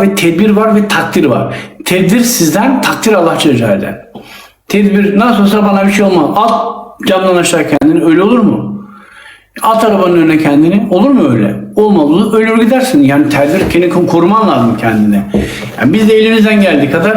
ve tedbir var ve takdir var. Tedbir sizden, takdir Allah Celle Tedbir nasıl olsa bana bir şey olmaz. At camdan aşağı kendini. Öyle olur mu? At arabanın önüne kendini. Olur mu öyle? Olmaz. Ölür gidersin. Yani kendini koruman lazım kendine. Yani biz de elimizden geldiği kadar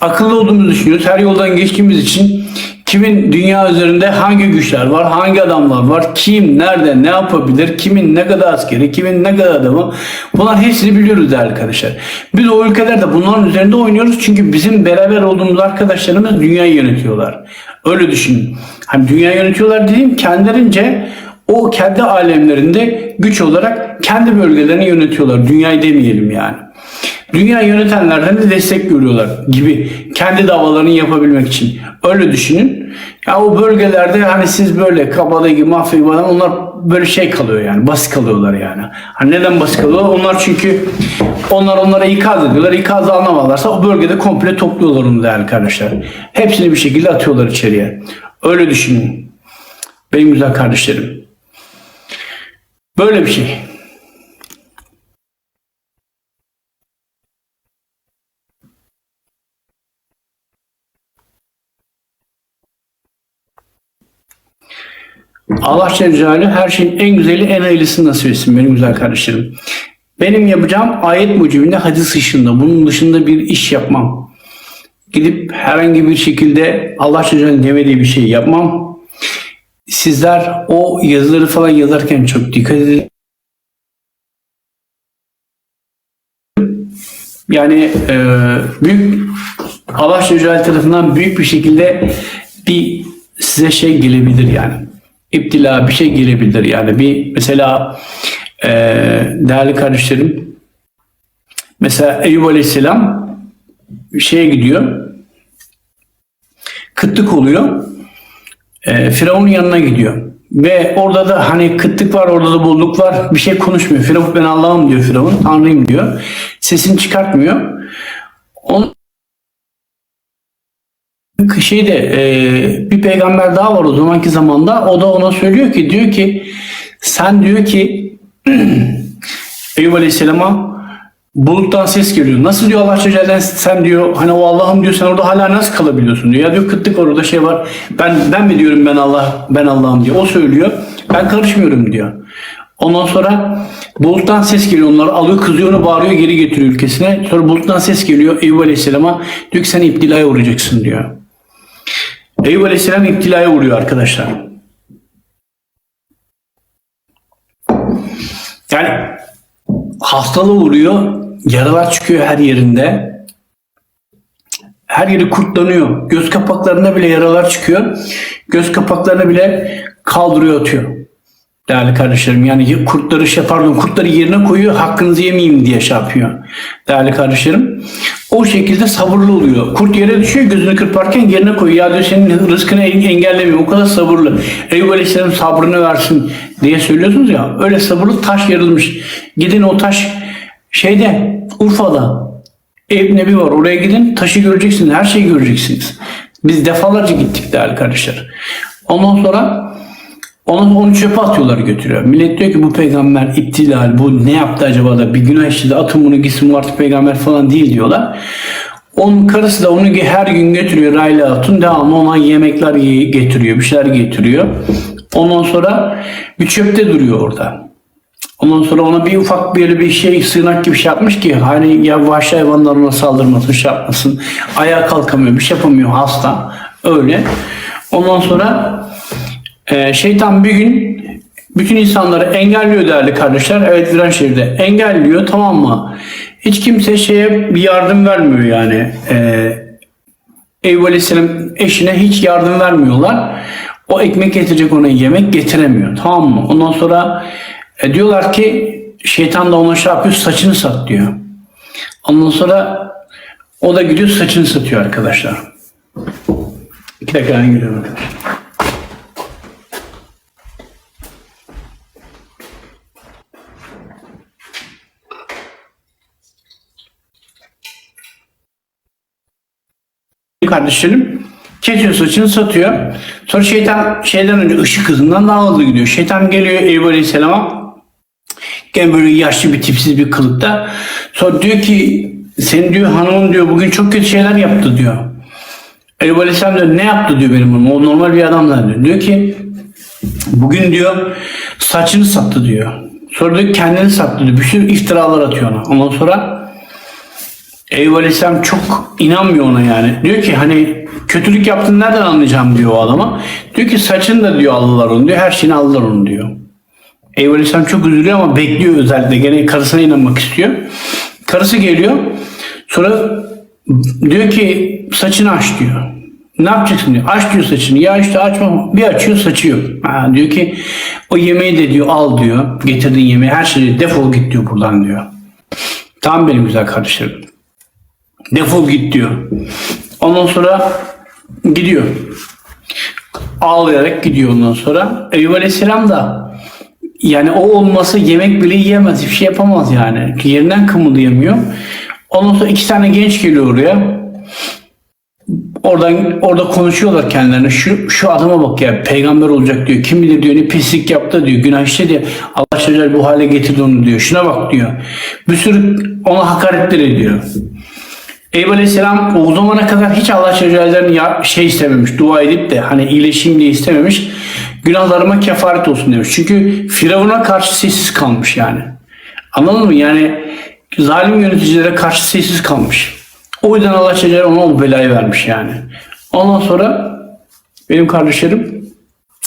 akıllı olduğumuzu düşünüyoruz. Her yoldan geçtiğimiz için kimin dünya üzerinde hangi güçler var, hangi adamlar var, kim, nerede, ne yapabilir, kimin ne kadar askeri, kimin ne kadar adamı bunlar hepsini biliyoruz değerli arkadaşlar. Biz o ülkelerde bunların üzerinde oynuyoruz çünkü bizim beraber olduğumuz arkadaşlarımız dünyayı yönetiyorlar. Öyle düşünün. Hani dünya yönetiyorlar dediğim kendilerince o kendi alemlerinde güç olarak kendi bölgelerini yönetiyorlar. Dünyayı demeyelim yani. Dünya yönetenlerden de destek görüyorlar gibi kendi davalarını yapabilmek için. Öyle düşünün. Ya o bölgelerde hani siz böyle kabadayı, mafya adam onlar böyle şey kalıyor yani. Basit kalıyorlar yani. Hani neden basit kalıyorlar? Onlar çünkü onlar onlara ikaz ediyorlar. İkazı anlamazlarsa o bölgede komple topluyorlar onu değerli arkadaşlar. Hepsini bir şekilde atıyorlar içeriye. Öyle düşünün. Benim güzel kardeşlerim. Böyle bir şey. Allah Celle her şeyin en güzeli en hayırlısını nasip etsin benim güzel kardeşlerim. Benim yapacağım ayet mucibinde hadis dışında, bunun dışında bir iş yapmam. Gidip herhangi bir şekilde Allah Celle demediği bir şey yapmam. Sizler o yazıları falan yazarken çok dikkat edin. Yani e, büyük Allah Celle tarafından büyük bir şekilde bir size şey gelebilir yani. İptila bir şey gelebilir yani. Bir mesela e, değerli kardeşlerim mesela Eyüp Aleyhisselam şeye gidiyor kıtlık oluyor e, Firavun'un yanına gidiyor ve orada da hani kıtlık var orada da bolluk var bir şey konuşmuyor. Firavun ben Allah'ım diyor Firavun Tanrıyım diyor. Sesini çıkartmıyor. On, şeyde e, bir peygamber daha var o zamanki zamanda o da ona söylüyor ki diyor ki sen diyor ki Eyüp Aleyhisselam'a buluttan ses geliyor. Nasıl diyor Allah Celle sen diyor hani o Allah'ım diyor sen orada hala nasıl kalabiliyorsun diyor. Ya diyor kıtlık orada şey var. Ben ben mi diyorum ben Allah ben Allah'ım diyor. O söylüyor. Ben karışmıyorum diyor. Ondan sonra buluttan ses geliyor onları alıyor kızıyor onu bağırıyor geri getiriyor ülkesine. Sonra buluttan ses geliyor Eyüp Aleyhisselam'a diyor ki sen iptilaya uğrayacaksın diyor. Eyüp Aleyhisselam iptilaya uğruyor arkadaşlar. Yani hastalığı uğruyor, yaralar çıkıyor her yerinde. Her yeri kurtlanıyor. Göz kapaklarında bile yaralar çıkıyor. Göz kapaklarına bile kaldırıyor atıyor. Değerli kardeşlerim yani kurtları şey pardon kurtları yerine koyuyor hakkınızı yemeyeyim diye şey yapıyor. Değerli kardeşlerim. O şekilde sabırlı oluyor. Kurt yere düşüyor gözünü kırparken yerine koyuyor. Ya diyor senin rızkını engellemiyor. O kadar sabırlı. Eyüp Aleyhisselam sabrını versin diye söylüyorsunuz ya. Öyle sabırlı taş yarılmış. Gidin o taş şeyde Urfa'da Ev Nebi var. Oraya gidin taşı göreceksiniz. Her şeyi göreceksiniz. Biz defalarca gittik değerli kardeşler. Ondan sonra onu, onu çöpe atıyorlar götürüyor. Millet diyor ki bu peygamber iptilal, bu ne yaptı acaba da bir günah işledi atın bunu gitsin bu artık peygamber falan değil diyorlar. Onun karısı da onu her gün götürüyor Rayla Hatun devamlı ona yemekler getiriyor, bir şeyler getiriyor. Ondan sonra bir çöpte duruyor orada. Ondan sonra ona bir ufak böyle bir şey sığınak gibi şey yapmış ki hani ya vahşi hayvanlar ona saldırmasın, şey yapmasın. Ayağa kalkamıyor, bir şey yapamıyor hasta. Öyle. Ondan sonra ee, şeytan bir gün bütün insanları engelliyor değerli kardeşler. Evet Viranşehir'de engelliyor tamam mı? Hiç kimse şeye bir yardım vermiyor yani. Ee, Eyüp Aleyhisselam eşine hiç yardım vermiyorlar. O ekmek getirecek ona yemek getiremiyor. Tamam mı? Ondan sonra e, diyorlar ki şeytan da ona şey yapıyor saçını sat diyor. Ondan sonra o da gidiyor saçını satıyor arkadaşlar. İki dakika geliyorum arkadaşlar. Kardeşlerim kesiyor saçını satıyor. Sonra şeytan şeyden önce ışık hızından daha hızlı gidiyor. Şeytan geliyor Eyüp Aleyhisselam'a Gene böyle yaşlı bir tipsiz bir kılıkta. Sonra diyor ki senin diyor hanımın diyor bugün çok kötü şeyler yaptı diyor. Eyüp Aleyhisselam diyor ne yaptı diyor benim hanımım. O normal bir adam diyor. Diyor ki bugün diyor saçını sattı diyor. Sonra diyor kendini sattı diyor. Bir sürü iftiralar atıyor ona. Ondan sonra Eyüp Aleyhisselam çok inanmıyor ona yani. Diyor ki hani kötülük yaptığını nereden anlayacağım diyor o adama. Diyor ki saçını da diyor aldılar onu diyor. Her şeyini aldılar onu diyor. Eyüp Aleyhisselam çok üzülüyor ama bekliyor özellikle. Gene karısına inanmak istiyor. Karısı geliyor. Sonra diyor ki saçını aç diyor. Ne yapacaksın diyor. Aç diyor saçını. Ya işte açma. Bir açıyor saçı yok. Ha, diyor ki o yemeği de diyor al diyor. Getirdiğin yemeği her şeyi defol git diyor buradan diyor. Tamam benim güzel kardeşlerim. Defol git diyor. Ondan sonra gidiyor. Ağlayarak gidiyor ondan sonra. Eyüp Aleyhisselam da yani o olmasa yemek bile yiyemez. Hiçbir şey yapamaz yani. Yerinden kımıldayamıyor. Ondan sonra iki tane genç geliyor oraya. Oradan orada konuşuyorlar kendilerine. Şu şu adama bak ya peygamber olacak diyor. Kim bilir diyor ne pislik yaptı diyor. Günah işledi diye Allah Teala bu hale getirdi onu diyor. Şuna bak diyor. Bir sürü ona hakaretler ediyor. Eyüp Aleyhisselam o zamana kadar hiç Allah ya şey istememiş. Dua edip de hani iyileşeyim diye istememiş. Günahlarıma kefaret olsun demiş. Çünkü Firavun'a karşı sessiz kalmış yani. Anladın mı? Yani zalim yöneticilere karşı sessiz kalmış. O yüzden Allah Teala ona o belayı vermiş yani. Ondan sonra benim kardeşlerim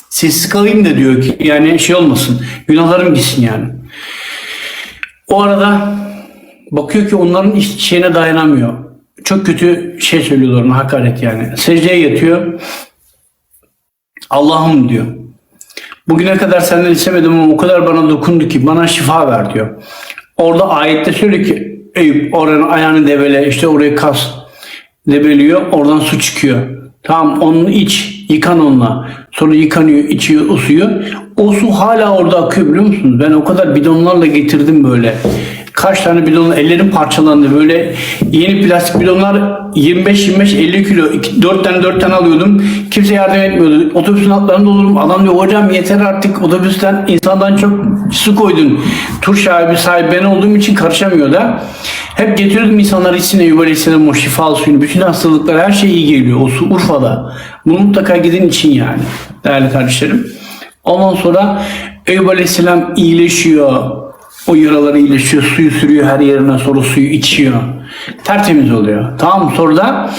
sessiz kalayım da diyor ki yani şey olmasın. Günahlarım gitsin yani. O arada bakıyor ki onların şeyine dayanamıyor. Çok kötü şey söylüyorlar ona hakaret yani. Secdeye yatıyor. Allah'ım diyor. Bugüne kadar senden istemedim ama o kadar bana dokundu ki bana şifa ver diyor. Orada ayette söylüyor ki Eyüp oranın ayağını debele işte orayı kas debeliyor oradan su çıkıyor. Tamam onu iç yıkan onunla. Sonra yıkanıyor içiyor o suyu. O su hala orada akıyor biliyor musunuz? Ben o kadar bidonlarla getirdim böyle. Kaç tane bidon ellerim parçalandı. Böyle yeni plastik bidonlar 25-25-50 kilo 4 tane 4 tane alıyordum. Kimse yardım etmiyordu. Otobüsün altlarında olurum adam diyor hocam yeter artık otobüsten insandan çok su koydun. Tur sahibi sahibi ben olduğum için karışamıyor da. Hep getiriyordum insanlar içsin Eyüp Aleyhisselam o şifalı suyunu bütün hastalıklar her şey iyi geliyor. O su Urfa'da. Bunu mutlaka gidin için yani değerli kardeşlerim. Ondan sonra Eyüp Aleyhisselam iyileşiyor o yaraları iyileşiyor, suyu sürüyor her yerine sonra suyu içiyor. Tertemiz oluyor. Tamam sonra da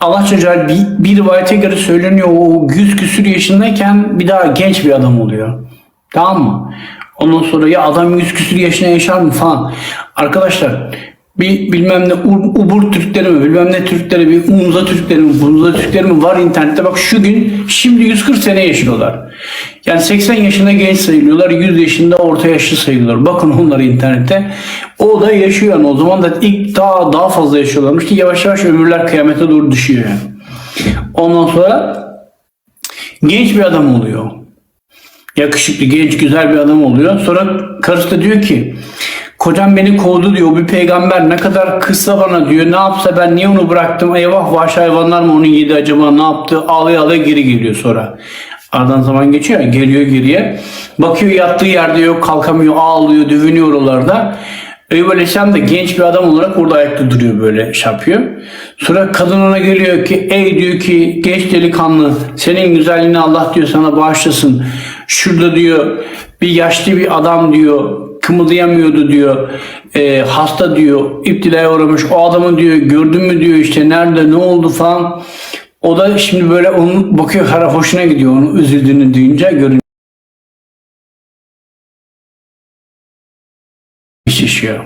Allah Teala bir, bir rivayete göre söyleniyor o 100 küsür yaşındayken bir daha genç bir adam oluyor. Tamam mı? Ondan sonra ya adam 100 küsür yaşına yaşar mı falan. Arkadaşlar bir bilmem ne Ubur Türkleri mi bilmem ne Türkleri bir Unza Türkleri mi Bunza Türkleri mi var internette bak şu gün şimdi 140 sene yaşıyorlar. Yani 80 yaşında genç sayılıyorlar 100 yaşında orta yaşlı sayılıyorlar. Bakın onları internette. O da yaşıyor yani o zaman da ilk daha daha fazla yaşıyorlarmış ki yavaş yavaş ömürler kıyamete doğru düşüyor yani. Ondan sonra genç bir adam oluyor yakışıklı, genç, güzel bir adam oluyor. Sonra karısı da diyor ki kocam beni kovdu diyor. Bir peygamber ne kadar kızsa bana diyor. Ne yapsa ben niye onu bıraktım? Eyvah vahşi hayvanlar mı onu yedi acaba ne yaptı? Ağlaya ağlaya geri geliyor sonra. Aradan zaman geçiyor geliyor geriye. Bakıyor yattığı yerde yok kalkamıyor ağlıyor dövünüyor oralarda. Eyüp Aleyhisselam da genç bir adam olarak orada ayakta duruyor böyle şey yapıyor. Sonra kadın ona geliyor ki ey diyor ki genç delikanlı senin güzelliğini Allah diyor sana bağışlasın. Şurada diyor bir yaşlı bir adam diyor kımıldayamıyordu diyor. E, hasta diyor iptilaya uğramış. O adamı diyor gördün mü diyor işte nerede ne oldu falan. O da şimdi böyle onun bakıyor harap hoşuna gidiyor onun üzüldüğünü duyunca görünce. şişiyor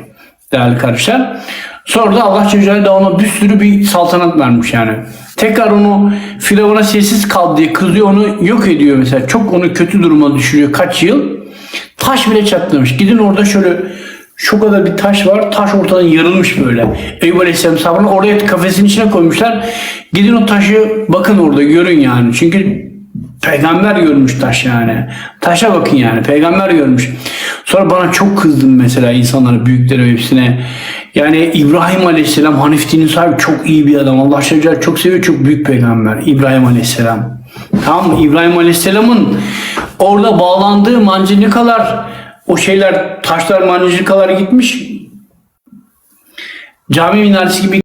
değerli kardeşler. Sonra da Allah Celle ona bir sürü bir saltanat vermiş yani. Tekrar onu Firavun'a sessiz kal diye kızıyor onu yok ediyor mesela. Çok onu kötü duruma düşürüyor kaç yıl. Taş bile çatlamış. Gidin orada şöyle şu kadar bir taş var. Taş ortadan yarılmış böyle. Eyüp Aleyhisselam sabrını oraya kafesin içine koymuşlar. Gidin o taşı bakın orada görün yani. Çünkü Peygamber görmüş taş yani. Taşa bakın yani. Peygamber görmüş. Sonra bana çok kızdım mesela insanlara, büyüklere hepsine. Yani İbrahim Aleyhisselam Hanif dinin sahibi çok iyi bir adam. Allah Teala çok seviyor. Çok büyük peygamber. İbrahim Aleyhisselam. Mı? İbrahim Aleyhisselam'ın orada bağlandığı mancınikalar o şeyler taşlar manecikalar gitmiş. Cami minaresi gibi